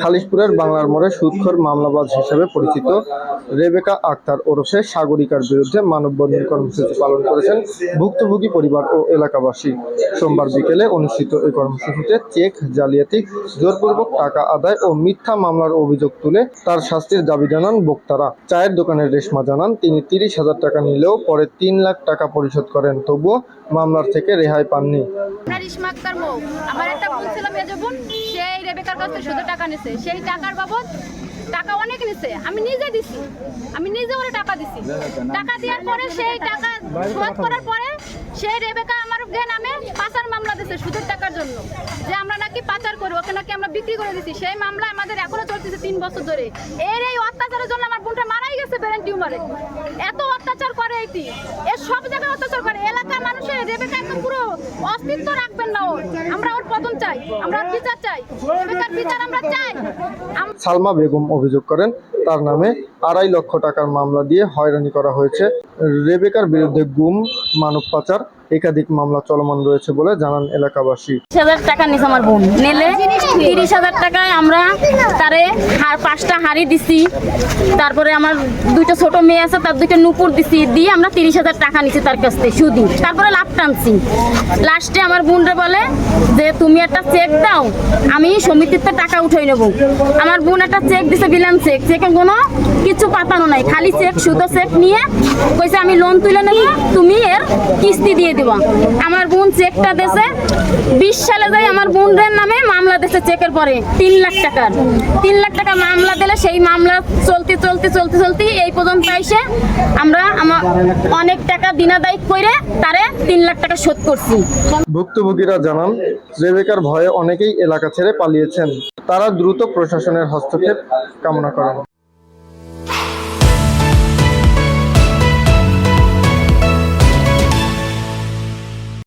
খালিশপুরের বাংলার মোড়ে সুদখোর মামলাবাজ হিসেবে পরিচিত রেবেকা আক্তার ওরফে সাগরিকার বিরুদ্ধে মানববন্ধন কর্মসূচি পালন করেছেন ভুক্তভোগী পরিবার ও এলাকাবাসী। সোমবার বিকেলে অনুষ্ঠিত এই কর্মসূচিতে চেক, জালিয়াতি, জোরপূর্বক টাকা আদায় ও মিথ্যা মামলার অভিযোগ তুলে তার শাস্তির দাবি জানান বক্তারা। চায়ের দোকানের রেশমা জানান, তিনি তিরিশ হাজার টাকা নিলেও পরে তিন লাখ টাকা পরিশোধ করেন, তবুও মামলার থেকে রেহাই পাননি। আমার একটা সেই রেবেকার কাছ থেকে শুধু টাকা নিছে, সেই টাকার বাবদ টাকা অনেক নিছে। আমি নিজে দিছি। আমি নিজে ওরে টাকা দিছি। টাকা দেওয়ার পরে সেই টাকা শোধ করার পরে সেই রেবেকা আমার গে নামে পাচার মামলা দিছে সুদের টাকার জন্য। যে আমরা নাকি পাচার করি, ওকে নাকি আমরা বিক্রি করে দিছি। সেই মামলা আমাদের এখনও চলতেছে তিন বছর ধরে। এর এই অত্যাচারের জন্য আমার বোনটা মারাই গেছে ব্রেন টিউমারে। এত অত্যাচার করে এটি। এর সব জায়গায় অত্যাচার করে। মানুষের রেবেকা একদম পুরো অস্তিত্ব রাখবেন না ওর। আমরা ওর পতন চাই, আমরা বিচার চাই। রেবেকার বিচার আমরা চাই। সালমা বেগম অভিযোগ করেন, তার নামে আড়াই লক্ষ টাকার মামলা দিয়ে হয়রানি করা হয়েছে। রেবেকার বিরুদ্ধে গুম, মানব পাচার একাধিক মামলা চলমান রয়েছে বলে জানান এলাকাবাসী। হাজার টাকা নিছে আমার বোন। নিলে তিরিশ হাজার টাকায় আমরা তারে পাঁচটা হাড়ি দিছি। তারপরে আমার দুইটা ছোট মেয়ে আছে, তার দুইটা নুপুর দিছি। দিয়ে আমরা তিরিশ হাজার টাকা নিছি তার কাছ থেকে শুধু তারপরে লাভ টানছি। লাস্টে আমার বোনরে বলে যে, তুমি একটা চেক দাও, আমি সমিতিতে টাকা উঠাই নেব। আমার বোন একটা চেক দিছে বিলান চেক। চেকে কোনো কিছু পাতানো নাই। খালি চেক সুতো চেক নিয়ে কইছে, আমি লোন তুলে নেব, তুমি এর কিস্তি দিয়ে দিব। আমার বোন চেকটা দেশে বিশ সালে যাই আমার বোনের নামে মামলা দিয়েছে চেকের পরে, তিন লাখ টাকার। তিন লাখ টাকা মামলা দিলে সেই মামলা চলতে চলতে চলতে চলতে এই পর্যন্ত এসে আমরা আমার অনেক টাকা দিনাদায়ী করে তারে তিন লাখ টাকা শোধ করছি। ভুক্তভোগীরা জানান রেবেকার ভয়ে অনেকেই এলাকা ছেড়ে পালিয়েছেন। তারা দ্রুত প্রশাসনের হস্তক্ষেপ কামনা করেন